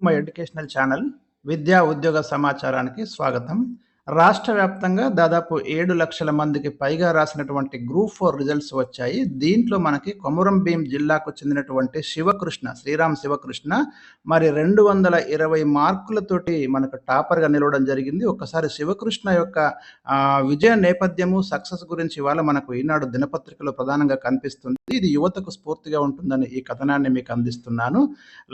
My educational channel విద్యా ఉద్యోగ సమాచారానికి స్వాగతం. రాష్ట్ర వ్యాప్తంగా దాదాపు ఏడు లక్షల మందికి పైగా రాసినటువంటి గ్రూప్ ఫోర్ రిజల్ట్స్ వచ్చాయి. దీంట్లో మనకి కొమరం భీం జిల్లాకు చెందినటువంటి శివకృష్ణ శ్రీరామ్ శివకృష్ణ మరి రెండు వందల ఇరవై మార్కులతోటి మనకు టాపర్గా నిలవడం జరిగింది. ఒకసారి శివకృష్ణ యొక్క విజయ నేపథ్యము సక్సెస్ గురించి ఇవాళ మనకు ఈనాడు దినపత్రికలో ప్రధానంగా కనిపిస్తుంది. ఇది యువతకు స్ఫూర్తిగా ఉంటుందని ఈ కథనాన్ని మీకు అందిస్తున్నాను.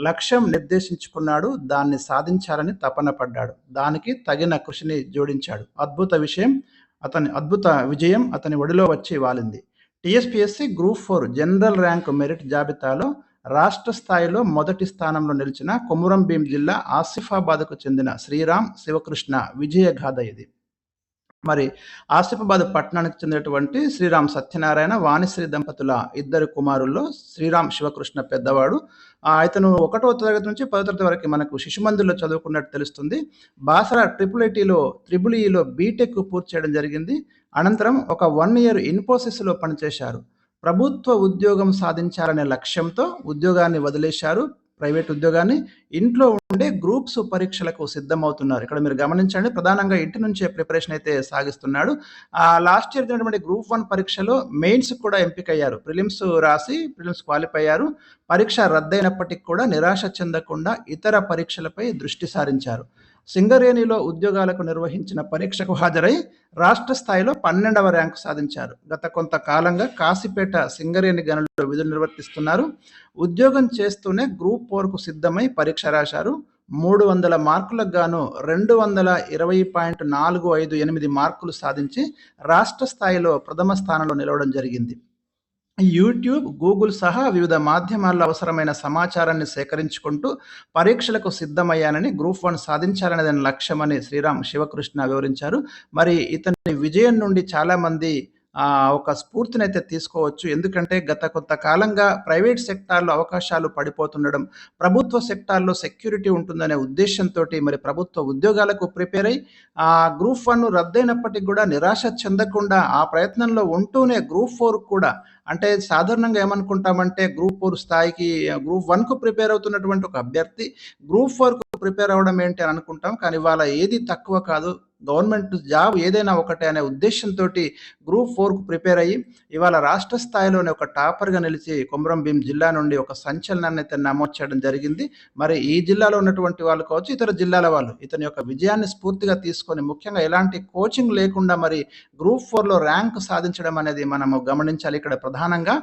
లక్ష్యం నిర్దేశించుకున్నాడు దాన్ని సాధించాలని తపన పడ్డాడు. దానికి తగిన కృషిని జోడించాడు అద్భుత విషయం అతని అద్భుత విజయం అతని ఒడిలో వచ్చి వాలింది. TSPSC group four general rank merit జాబితాలో రాష్ట్ర స్థాయిలో మొదటి స్థానంలో నిలిచిన కొమురం భీం జిల్లా ఆసిఫాబాద్కు చెందిన శ్రీరామ్ శివకృష్ణ విజయగాథ ఇది. మరి ఆసిఫాబాద్ పట్టణానికి చెందినటువంటి శ్రీరామ్ సత్యనారాయణ వాణిశ్రీ దంపతుల ఇద్దరు కుమారుల్లో శ్రీరామ్ శివకృష్ణ పెద్దవాడు. ఇతను ఒకటో తరగతి నుంచి పదో తరగతి వరకు మనకు శిశుమందిర్లో చదువుకున్నట్టు తెలుస్తుంది. బాసర ట్రిపుల్ ఐటీలో త్రిబుల్ ఈలో బీటెక్ పూర్తి చేయడం జరిగింది. అనంతరం ఒక వన్ ఇయర్ ఇన్ఫోసిస్లో పనిచేశారు. ప్రభుత్వ ఉద్యోగం సాధించాలనే లక్ష్యంతో ఉద్యోగాన్ని వదిలేశారు. ప్రైవేట్ ఉద్యోగాన్ని ఇంట్లో ఉండే గ్రూప్స్ పరీక్షలకు సిద్ధమవుతున్నారు. ఇక్కడ మీరు గమనించండి ప్రధానంగా ఇంటి నుంచే ప్రిపరేషన్ అయితే సాగిస్తున్నాడు. ఆ లాస్ట్ ఇయర్ జరిగినటువంటి గ్రూప్ వన్ పరీక్షలో మెయిన్స్ కూడా ఎంపికయ్యారు. ప్రిలిమ్స్ రాసి ప్రిలిమ్స్ క్వాలిఫై అయ్యారు. పరీక్ష రద్దయినప్పటికీ కూడా నిరాశ చెందకుండా ఇతర పరీక్షలపై దృష్టి సారించారు. సింగరేణిలో ఉద్యోగాలకు నిర్వహించిన పరీక్షకు హాజరై రాష్ట్ర స్థాయిలో పన్నెండవ ర్యాంకు సాధించారు. గత కొంతకాలంగా కాశీపేట సింగరేణి గనుల్లో విధులు నిర్వర్తిస్తున్నారు. ఉద్యోగం చేస్తూనే గ్రూప్ ఫోర్కు సిద్ధమై పరీక్ష రాశారు. మూడు వందల మార్కులకు గాను రెండు వందల ఇరవై పాయింట్ నాలుగు ఐదు ఎనిమిది మార్కులు సాధించి రాష్ట్ర స్థాయిలో ప్రథమ స్థానంలో నిలవడం జరిగింది. యూట్యూబ్ గూగుల్ సహా వివిధ మాధ్యమాల్లో అవసరమైన సమాచారాన్ని సేకరించుకుంటూ పరీక్షలకు సిద్ధమయ్యానని గ్రూప్ వన్ సాధించాలనేదని లక్ష్యమని శ్రీరామ్ శివకృష్ణ వివరించారు. మరి ఇతని విజయం నుండి చాలామంది ఒక స్ఫూర్తిని అయితే తీసుకోవచ్చు. ఎందుకంటే గత కొంతకాలంగా ప్రైవేట్ సెక్టార్లో అవకాశాలు పడిపోతుండడం ప్రభుత్వ సెక్టార్లో సెక్యూరిటీ ఉంటుందనే ఉద్దేశంతో మరి ప్రభుత్వ ఉద్యోగాలకు ప్రిపేర్ అయ్యి ఆ గ్రూప్ వన్ రద్దయినప్పటికీ కూడా నిరాశ చెందకుండా ఆ ప్రయత్నంలో ఉంటూనే గ్రూప్ ఫోర్ కూడా అంటే సాధారణంగా ఏమనుకుంటామంటే గ్రూప్ ఫోర్ స్థాయికి గ్రూప్ వన్కు ప్రిపేర్ అవుతున్నటువంటి ఒక అభ్యర్థి గ్రూప్ ఫోర్కు ప్రిపేర్ అవ్వడం ఏంటి అని అనుకుంటాం. కానీ ఇవాళ ఏది తక్కువ కాదు. గవర్నమెంట్ జాబ్ ఏదైనా ఒకటే అనే ఉద్దేశంతో గ్రూప్ ఫోర్కు ప్రిపేర్ అయ్యి ఇవాళ రాష్ట్ర స్థాయిలోనే ఒక టాపర్గా నిలిచి కొమరం భీం జిల్లా నుండి ఒక సంచలనాన్ని అయితే నమోదు చేయడం జరిగింది. మరి ఈ జిల్లాలో ఉన్నటువంటి వాళ్ళు కావచ్చు ఇతర జిల్లాల వాళ్ళు ఇతని యొక్క విజయాన్ని స్ఫూర్తిగా తీసుకొని ముఖ్యంగా ఎలాంటి కోచింగ్ లేకుండా మరి గ్రూప్ ఫోర్లో ర్యాంక్ సాధించడం అనేది మనము గమనించాలి ఇక్కడ ప్రధానంగా.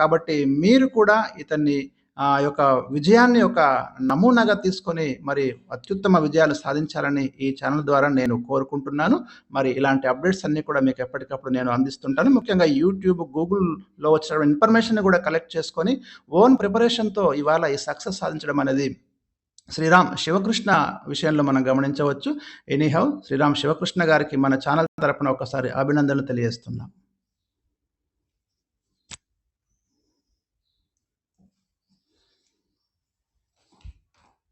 కాబట్టి మీరు కూడా ఇతన్ని ఆ యొక్క విజయాన్ని ఒక నమూనాగా తీసుకొని మరి అత్యుత్తమ విజయాలు సాధించాలని ఈ ఛానల్ ద్వారా నేను కోరుకుంటున్నాను. మరి ఇలాంటి అప్డేట్స్ అన్నీ కూడా మీకు ఎప్పటికప్పుడు నేను అందిస్తుంటాను. ముఖ్యంగా యూట్యూబ్ గూగుల్లో వచ్చిన ఇన్ఫర్మేషన్ కూడా కలెక్ట్ చేసుకొని ఓన్ ప్రిపరేషన్తో ఇవాళ ఈ సక్సెస్ సాధించడం అనేది శ్రీరామ్ శివకృష్ణ విషయంలో మనం గమనించవచ్చు. ఎనీహౌ శ్రీరామ్ శివకృష్ణ గారికి మన ఛానల్ తరపున ఒకసారి అభినందనలు తెలియజేస్తున్నాం.